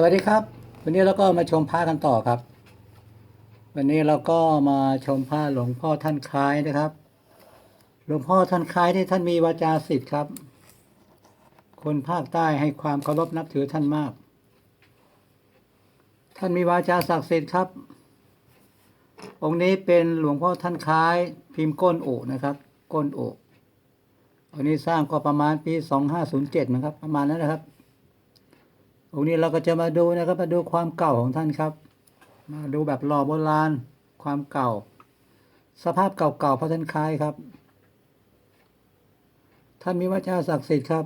สวัสดีครับ วันนี้เราก็มาชมพระกันต่อครับ วันนี้เราก็มาชมพระหลวงพ่อท่านคล้ายนะครับ หลวงพ่อท่านคล้ายที่ท่านมีวาจาสิทธิ์ครับ คนภาคใต้ให้ความเคารพนับถือท่านมาก ท่านมีวาจาศักดิ์สิทธิ์ครับ องค์นี้เป็นหลวงพ่อท่านคล้ายพิมพ์ก้นโอนะครับ ก้นโออันนี้สร้างก็ประมาณปี 2507นะครับ ประมาณนั้นนะครับ องค์นี้เราก็จะมาดูนะครับ มาดูความเก่าของท่านครับ มาดูแบบหล่อโบราณ ความเก่า สภาพเก่าๆพระท่านคล้ายครับ ท่านมีวาจาศักดิ์สิทธิ์ครับ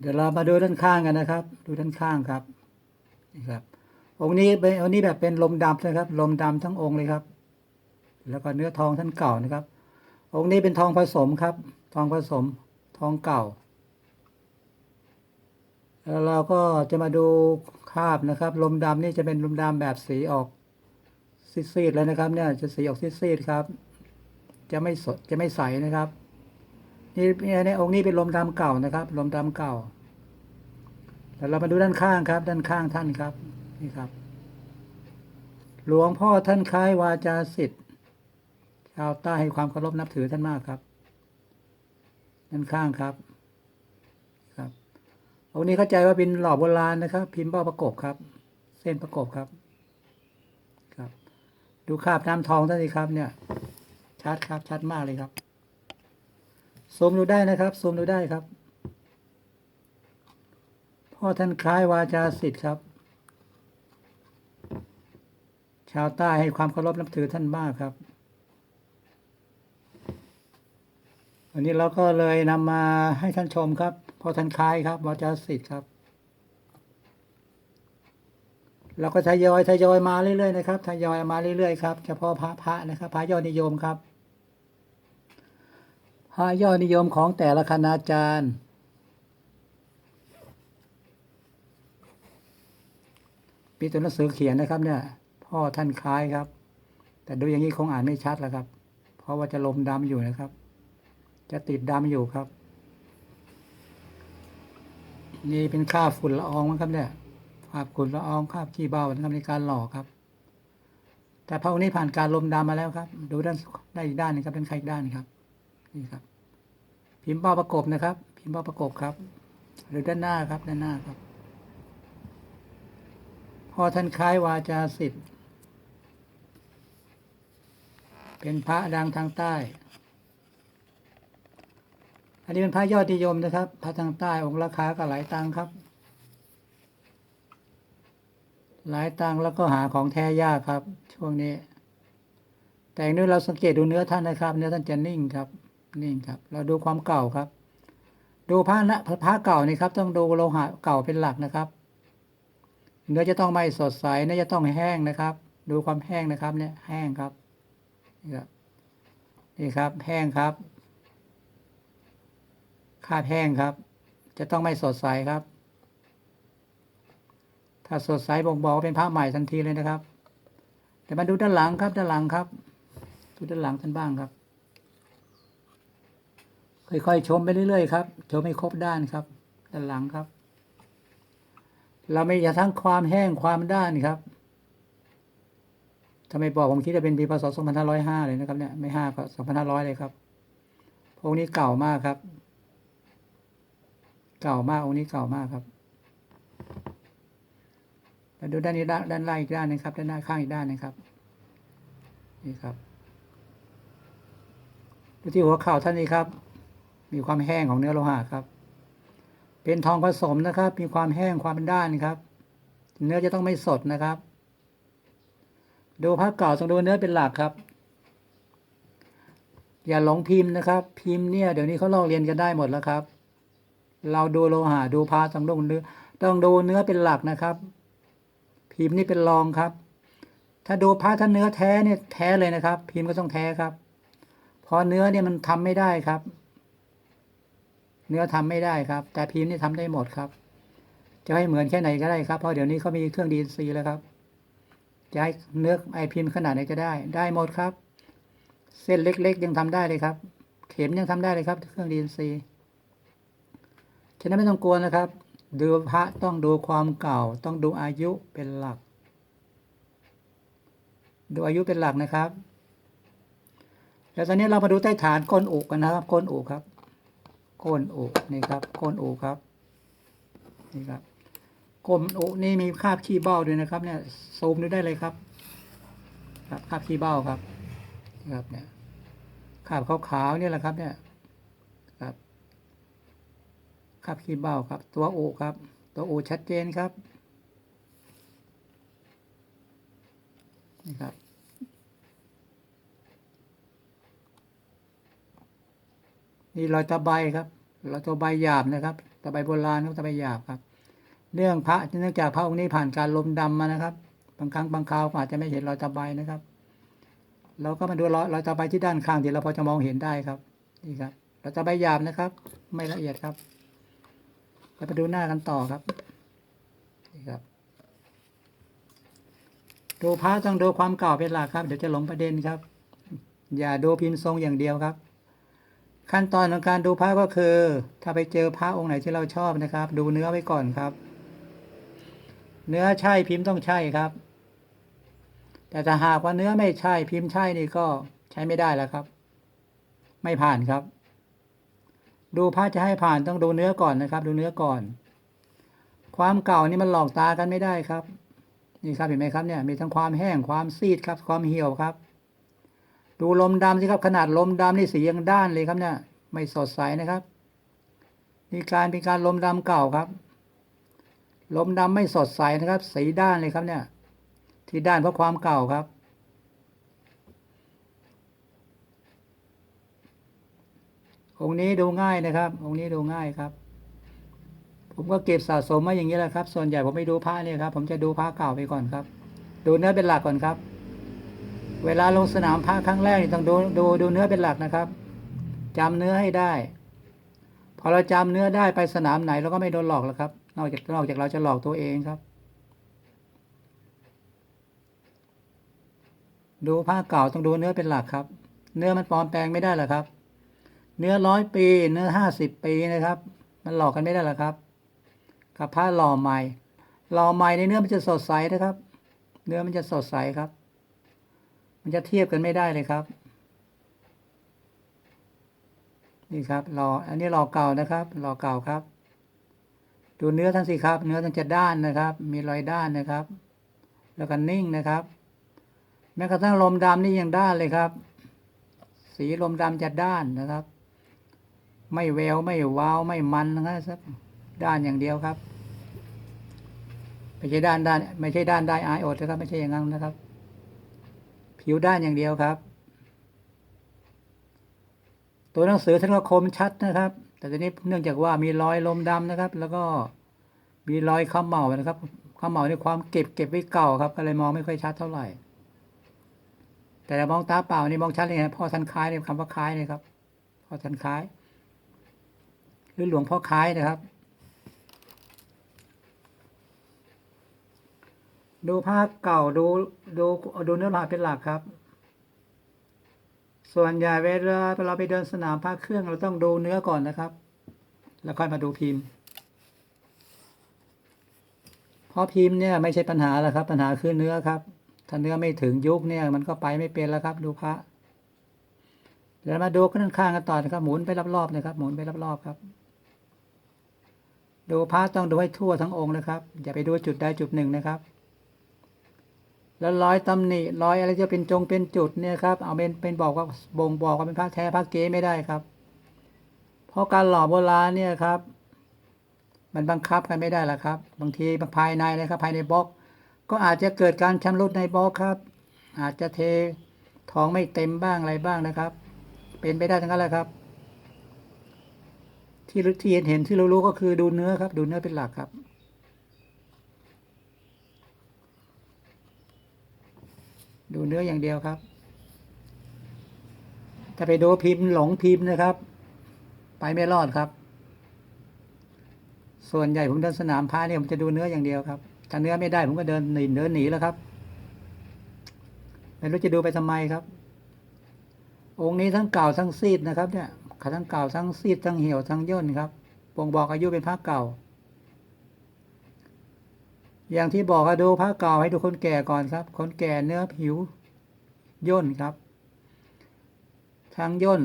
เดี๋ยวเรามาดูด้านข้างกันนะครับ ดูด้านข้างครับนี่ครับ องค์นี้เป็นองค์นี้แบบเป็นลมดำนะครับ ลมดำทั้งองค์เลยครับ แล้วก็เนื้อทองท่านเก่านะครับ องค์นี้เป็นทองผสมครับ ทองผสม ทองเก่า แล้วเราก็จะมาดูคาบนะครับ ลมดำนี่จะเป็นลมดำแบบสีออกซีดๆแล้วนะครับ เนี่ยจะสีออกซีดๆครับ จะไม่สดจะไม่ใสนะครับ นี่เนี่ยในองค์นี้เป็นลมดำเก่านะครับ ลมดำเก่าแล้วเรามาดูด้านข้างครับ ด้านข้างท่านครับนี่ครับ หลวงพ่อท่านคล้ายวาจาสิทธิ์ชาวใต้ให้ความเคารพนับถือท่านมากครับ ด้านข้างครับ องค์นี้เข้าใจว่าเป็นหล่อโบราณนะครับ พิมพ์เบ้าประกบครับ เส้นประกบครับ ครับ ดูคราบน้ำทองท่านสิครับ เนี่ย ชัดครับชัดมากเลยครับซูมดูได้นะครับซูมดูได้ครับ พ่อท่านคล้ายวาจาสิทธิ์ครับ ชาวใต้ให้ความเคารพนับถือท่านมากครับวันนี้เราก็เลยนำมาให้ท่านชมครับ พ่อท่านคลายครับวาจาสิทธิ์ครับ เราก็ทยอยทยอยมาเรื่อยๆนะครับทยอยมาเรื่อยๆครับเฉพาะพระพระนะครับพระยอดนิยมครับพระยอดนิยมของแต่ละคณาจารย์มีตัวหนังสือเขียนนะครับ เนี่ย พ่อท่านคล้ายครับ แต่ดูอย่างนี้คงอ่านไม่ชัดแล้วครับ เพราะว่าจะลมดำอยู่นะครับ จะติดดำอยู่ครับ นี่เป็นค่าฝุ่นละอองมั้งครับเนี่ยค่าบฝุ่นละอองค่าบขี้เบานะครับในการหล่อครับ แต่พระองค์นี้ผ่านการลมดำมาแล้วครับ ดูด้านได้อีกด้านนึงครับด้านข้างอีกด้านนึงครับ นี่ครับ พิมพ์เป้าประกบนะครับ พิมพ์เป้าประกบครับ หรือด้านหน้าครับด้านหน้าครับ พอท่านคล้ายวาจาสิทธิ์เป็นพระดังทางใต้ อันนี้เป็นพระยอดนิยมนะครับ พระทางใต้องค์ราคาก็หลายตังครับ หลายตังแล้วก็หาของแท้ยากครับ ช่วงนี้ แต่อันนี้เราสังเกตดูเนื้อท่านนะครับ เนื้อท่านจะนิ่งครับ นิ่งครับ เราดูความเก่าครับ ดูพระนะพระเก่านี่ครับ ต้องดูโลหะเก่าเป็นหลักนะครับ เนื้อจะต้องไม่สดใสเนื้อจะต้องแห้งนะครับ ดูความแห้งนะครับ เนี่ยแห้งครับนี่ครับนี่ครับแห้งครับาดแห้งครับ จะต้องไม่สดใสครับ ถ้าสดใสบ่งบอกเป็นผ้าใหม่ทันทีเลยนะครับ แต่มาดูด้านหลังครับ ด้านหลังครับ ดูด้านหลังท่านบ้างครับ ค่อยๆชมไปเรื่อยๆครับชมให้ครบด้านครับ ด้านหลังครับ เราไม่อย่าทั้งความแห้งความด้านครับถ้าไมบอกผมคิดว่าเป็นปีพศ2505 เลยนะครับเนี่ยไม่ห้าก็2500 เลยครับพวกนี้เก่ามากครับ เก่ามากองค์นี้เก่ามากครับมาดูด้านนี้ด้านด้านล่างอีกด้านนึงครับ ด้านหน้าข้างอีกด้านนึงครับ นี่ครับดูที่หัวเข่าท่านนี้ครับ มีความแห้งของเนื้อโลหะครับ เป็นทองผสมนะครับ มีความแห้งความเป็นด้านครับ เนื้อจะต้องไม่สดนะครับ ดูภาพเก่าต้องดูเนื้อเป็นหลักครับ อย่าหลงพิมพ์นะครับ พิมพ์เนี่ยเดี๋ยวนี้เขาลอกเรียนกันได้หมดแล้วครับ เราดูโลหะดูพาต้องดูเนื้อต้องดูเนื้อเป็นหลักนะครับ พิมพ์นี่เป็นรองครับ ถ้าดูพระถ้าเนื้อแท้เนี่ยแท้เลยนะครับ พิมพ์ก็ต้องแท้ครับพราะเนื้อเนี่ยมันทำไม่ได้ครับ เนื้อทำไม่ได้ครับ แต่พิมพ์นี่ทำได้หมดครับ จะให้เหมือนแค่ไหนก็ได้ครับเพราะเดี๋ยวนี้เขามีเครื่องดีซีแล้วครับจะให้เนื้อไอพิมพ์ขนาดไหนก็ได้ ได้หมดครับ เส้นเล็ก ๆ ยังทำได้เลยครับ เข็มยังทำได้เลยครับ เครื่องดีซี ฉะนั้นไม่ต้องกลัวนะครับ ดูพระต้องดูความเก่า ต้องดูอายุเป็นหลัก ดูอายุเป็นหลักนะครับ แล้วตอนนี้เรามาดูใต้ฐานก้นอกกันนะครับ ก้นอกครับ ก้นอกนี่ครับ ก้นอกครับ นี่ครับก้นอกนี่มีคราบขี้เบ้าด้วยนะครับ เนี่ยซูมดูได้เลยครับ ครับคาบขี้เบ้าครับนี่ครับเนี่ยคราบขาวๆนี่แหละครับเนี่ย ครับ คราบขี้เบ้าครับ ตัวโอครับ ตัวโอชัดเจนครับนี่ครับนี่รอยตะไบครับรอยตะไบหยาบนะครับตะไบโบราณครับตะไบหยาบครับ เรื่องพระเนื่องจากพระองค์นี้ผ่านการลมดำมานะครับ บางครั้งบางคราวอาจจะไม่เห็นรอยตะไบนะครับ เราก็มาดูรอยรอยตะไบที่ด้านข้างที่เราพอจะมองเห็นได้ครับนี่ครับรอยตะไบหยาบนะครับ ไม่ละเอียดครับ เราไปดูหน้ากันต่อครับนี่ครับ ดูพระต้องดูความเก่าเป็นหลักครับ เดี๋ยวจะหลงประเด็นครับ อย่าดูพิมพ์ทรงอย่างเดียวครับ ขั้นตอนของการดูพระก็คือ ถ้าไปเจอพระองค์ไหนที่เราชอบนะครับ ดูเนื้อไว้ก่อนครับ เนื้อใช่พิมพ์ต้องใช่ครับ แต่ถ้าหากว่าเนื้อไม่ใช่พิมพ์ใช่นี่ก็ใช้ไม่ได้แล้วครับ ไม่ผ่านครับ ดูพระจะให้ผ่านต้องดูเนื้อก่อนนะครับ ดูเนื้อก่อน ความเก่านี่มันหลอกตากันไม่ได้ครับ นี่ครับเห็นไหมครับเนี่ยมีทั้งความแห้งความซีดครับ ความเหี่ยวครับ ดูลมดำสิครับขนาดลมดำนี่สียังด้านเลยครับเนี่ย ไม่สดใสนะครับนี่การเป็นการลมดำเก่าครับ ลมดำไม่สดใสนะครับ สีด้านเลยครับเนี่ย ที่ด้านเพราะความเก่าครับ องค์นี้ดูง่ายนะครับ องค์นี้ดูง่ายครับ ผมก็เก็บสะสมมาอย่างนี้แหละครับ ส่วนใหญ่ผมไม่ดูพระเนี่ยครับ ผมจะดูพระเก่าไปก่อนครับ ดูเนื้อเป็นหลักก่อนครับ เวลาลงสนามพระครั้งแรกนี่ต้องดูดูดูเนื้อเป็นหลักนะครับจำเนื้อให้ได้ พอเราจำเนื้อได้ไปสนามไหนเราก็ไม่โดนหลอกแล้วครับ นอกจากนอกจากเราจะหลอกตัวเองครับดูผ้าเก่าต้องดูเนื้อเป็นหลักครับ เนื้อมันปลอมแปลงไม่ได้หรอครับ เนื้อร้อยปี เนื้อห้าสิบปีนะครับ มันหลอกกันไม่ได้หรอกครับ กับผ้าหล่อใหม่ หล่อใหม่ในเนื้อมันจะสดใสนะครับ เนื้อมันจะสดใสครับ มันจะเทียบกันไม่ได้เลยครับ นี่ครับรออันนี้รอเก่านะครับรอเก่าครับ ดูเนื้อทั้งสิครับ เนื้อทั้งจะด้านนะครับ มีรอยด้านนะครับ แล้วก็นิ่งนะครับ แม้กระทั่งลมดำนี่ยังด้านเลยครับ สีลมดำจะด้านนะครับ ไม่แววไม่วาวไม่มันนะครับด้านอย่างเดียวครับ ไม่ใช่ด้านด้านไม่ใช่ด้านได้อายอดนะครับ ไม่ใช่อย่างนั้นนะครับ ผิวด้านอย่างเดียวครับ ตัวหนังสือท่านก็คมชัดนะครับ แต่ตอนนี้เนื่องจากว่ามีรอยลมดำนะครับ แล้วก็มีรอยข้าเหมานะครับข้าเหมาในความเก็บเก็บไว้เก่าครับก็เลยมองไม่ค่อยชัดเท่าไหร่ แต่มองตาเปล่านี่มองชัดเลยนะพ่อท่านคล้ายในคำว่าคล้ายเลยครับพ่อท่านคล้าย รือหลวงพ่อคล้ายนะครับ ดูภาพเก่าดูดูดูเนื้อหาเป็นหลักครับ ส่วนใหญ่เวลาเราไปเดินสนามภาคเครื่องเราต้องดูเนื้อก่อนนะครับ แล้วค่อยมาดูพิมพ์เพราะพิมพ์เนี่ยไม่ใช่ปัญหาแล้วครับ ปัญหาคือเนื้อครับถ้าเนื้อไม่ถึงยุคเนี่ยมันก็ไปไม่เป็นแล้วครับ ดูพระเดี๋ยวมาดูข้างข้างกันต่อนะครับ หมุนไปรอบๆนะครับ หมุนไปรอบๆครับ ดูพระต้องดูให้ทั่วทั้งองค์นะครับ อย่าไปดูจุดใดจุดหนึ่งนะครับ แล้วรอยตำหนิรอยอะไรจะเป็นจงเป็นจุดเนี่ยครับ เอาเป็นเป็นบอกว่าบ่งบอกว่าเป็นพระแท้พระเก๊ไม่ได้ครับ เพราะการหล่อโบราณเนี่ยครับ มันบังคับกันไม่ได้ละครับ บางทีภายในนะครับ ภายในบล็อก ก็อาจจะเกิดการชำรุดในบล็อกครับ อาจจะเททองไม่เต็มบ้างอะไรบ้างนะครับ เป็นไปได้ทั้งนั้นแหละครับ ที่ที่เห็นเห็นที่เรารู้ก็คือดูเนื้อครับ ดูเนื้อเป็นหลักครับ ดูเนื้ออย่างเดียวครับ ถ้าไปดูพิมพ์หลงพิมพ์นะครับ ไปไม่รอดครับ ส่วนใหญ่ผมเดินสนามพระเนี่ยผมจะดูเนื้ออย่างเดียวครับถ้าเนื้อไม่ได้ผมก็เดินหนีเดินหนีแล้วครับไม่รู้จะดูไปทำไมครับ องค์นี้ทั้งเก่าทั้งซีดนะครับ เนี่ย ขาทั้งเก่าทั้งซีดทั้งเหี่ยวทั้งย่นครับบ่งบอกอายุเป็นพระเก่า อย่างที่บอกอะดูพระเก่าให้ดูคนแก่ก่อนครับ คนแก่เนื้อผิว ย่นครับ ทั้งย่น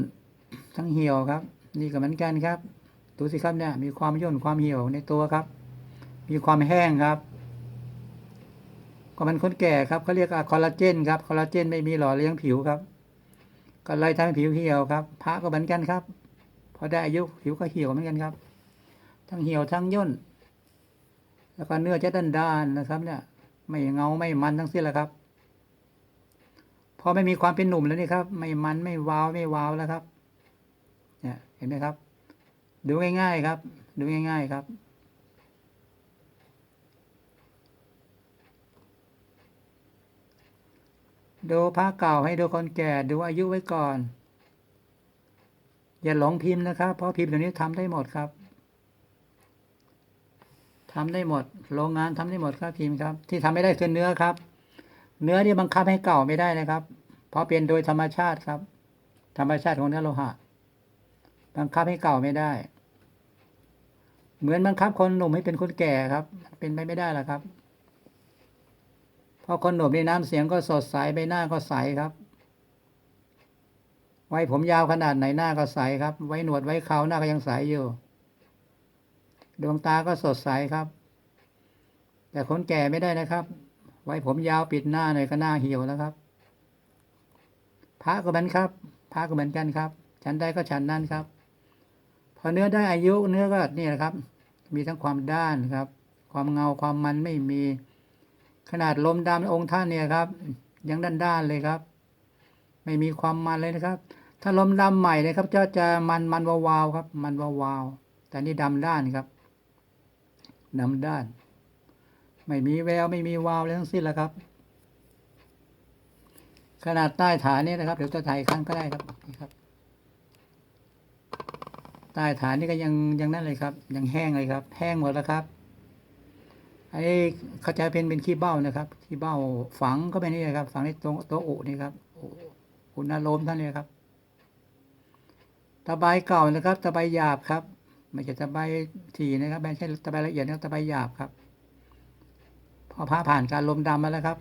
ทั้งเหี่ยวครับ นี่ก็เหมือนกันครับดูสิครับเนี่ย มีความย่นความเหี่ยวในตัวครับ มีความแห้งครับก็มันคนแก่ครับเขาเรียกอะคอลลาเจนครับคอลลาเจนไม่มีหล่อเลี้ยงผิวครับ ก็เลยทำให้ผิวเหี่ยวครับ พระก็เหมือนกันครับ พอได้อายุผิวก็เหี่ยวเหมือนกันครับ ทั้งเหี่ยวทั้งย่น แล้วก็เนื้อจะด้านด้านนะครับ เนี่ย ไม่เงาไม่มันทั้งสิ้นแหละครับ พอไม่มีความเป็นหนุ่มแล้วนี่ครับ ไม่มันไม่วาวไม่วาวแล้วครับ เนี่ย เห็นไหมครับ ดูง่ายๆครับ ดูง่ายๆครับ ดูพระเก่าให้ดูคนแก่ดูอายุไว้ก่อน อย่าหลงพิมพ์นะครับ เพราะพิมพ์เดี๋ยวนี้ทำได้หมดครับทำได้หมด โรงงานทำได้หมดครับพิมพ์ครับ ที่ทำไม่ได้คือเนื้อครับ เนื้อนี่บังคับให้เก่าไม่ได้นะครับ เพราะเป็นโดยธรรมชาติครับ ธรรมชาติของเนื้อโลหะ บังคับให้เก่าไม่ได้ เหมือนบังคับคนหนุ่มให้เป็นคนแก่ครับ เป็นไปไม่ได้หรอกครับ พราะคนหนุ่มในน้ำเสียงก็สดใสใบหน้าก็ใสครับ ไว้ผมยาวขนาดไหนหน้าก็ใสครับ ไว้หนวดไว้เขาหน้าก็ยังใสอยู่ ดวงตาก็สดใสครับ แต่คนแก่ไม่ได้นะครับ ไว้ผมยาวปิดหน้าหน่อยก็หน้าเหี่ยวแล้วครับ พระก็เหมือนครับ พระก็เหมือนกันครับ ฉันได้ก็ฉันนั่นครับ พอเนื้อได้อายุเนื้อก็นี่แหละครับ มีทั้งความด้านครับ ความเงาความมันไม่มี ขนาดลมดำองค์ท่านเนี่ยครับ ยังด้านด้านๆเลยครับ ไม่มีความมันเลยนะครับ ถ้าลมดำใหม่เลยครับจะจะมันมันวาวๆครับ มันวาวๆแต่นี่ดำด้านครับดำด้าน ไม่มีแววไม่มีวาวเลยทั้งสิ้นแล้วครับ ขนาดใต้ฐานนี่นะครับเดี๋ยวจะถ่ายครั้งก็ได้ครับนี่ครับใต้ฐานนี่ก็ยังยังนั่นเลยครับ ยังแห้งเลยครับ แห้งหมดแล้วครับ ไอ้เขาจะเป็นเป็นขี้เบ้านะครับขี้เบ้าฝังก็เป็นนี่นะครับ ฝังในตรงโต๊ะอุนี่ครับโอ้อุณโลมท่านเนี่ยครับตะไบเก่านะครับตะไบหยาบครับไม่ใช่ตะไบถี่นะครับไม่ใช่ตะไบละเอียดนะครับตะไบหยาบครับ พอพระผ่านการลมดำมาแล้วครับ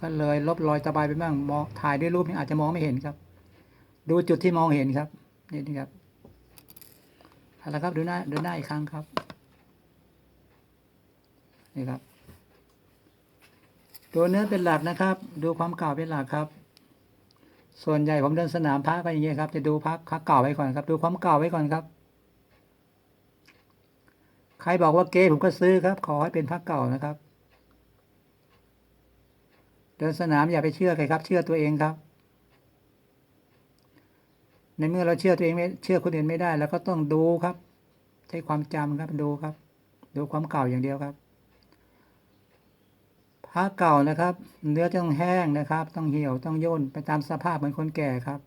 ก็เลยลบรอยตะไบไปบ้างมองถ่ายด้วยรูปนี่อาจจะมองไม่เห็นครับ ดูจุดที่มองเห็นครับนี่นี่ครับเอาละครับดูหน้าดูหน้าอีกครั้งครับ นี่ครับตัวเนื้อเป็นหลักนะครับ ดูความเก่าเป็นหลักครับ ส่วนใหญ่ผมเดินสนามพระก็อย่างนี้ยครับ จะดูพระพระเก่าไว้ก่อนครับ ดูความเก่าไว้ก่อนครับ ใครบอกว่าเก๊ผมก็ซื้อครับ ขอให้เป็นพระเก่านะครับ เดินสนามอย่าไปเชื่อใครครับ เชื่อตัวเองครับในเมื่อเราเชื่อตัวเองไม่เชื่อคนอื่นไม่ได้ แล้วก็ต้องดูครับ ใช้ความจำครับดูครับ ดูความเก่าอย่างเดียวครับ ผ้าเก่านะครับ เนื้อต้องแห้งนะครับ ต้องเหี่ยวต้องย่นไปตามสภาพเหมือนคนแก่ครับ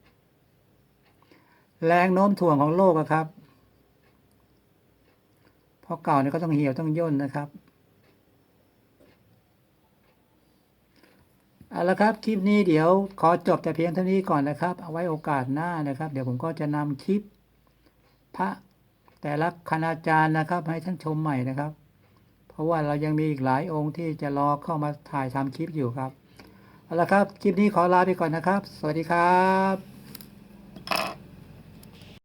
แรงโน้มถ่วงของโลกครับเพราะเก่าเนี่ยก็ต้องเหี่ยวต้องย่นนะครับเอาละครับคลิปนี้เดี๋ยวขอจบแต่เพียงเท่านี้ก่อนนะครับ เอาไว้โอกาสหน้านะครับ เดี๋ยวผมก็จะนำคลิปพระแต่ละคณาจารย์นะครับ ให้ท่านชมใหม่นะครับ เพราะว่าเรายังมีอีกหลายองค์ที่จะรอเข้ามาถ่ายทำคลิปอยู่ครับเอาละครับ คลิปนี้ขอลาไปก่อนนะครับ สวัสดีครับ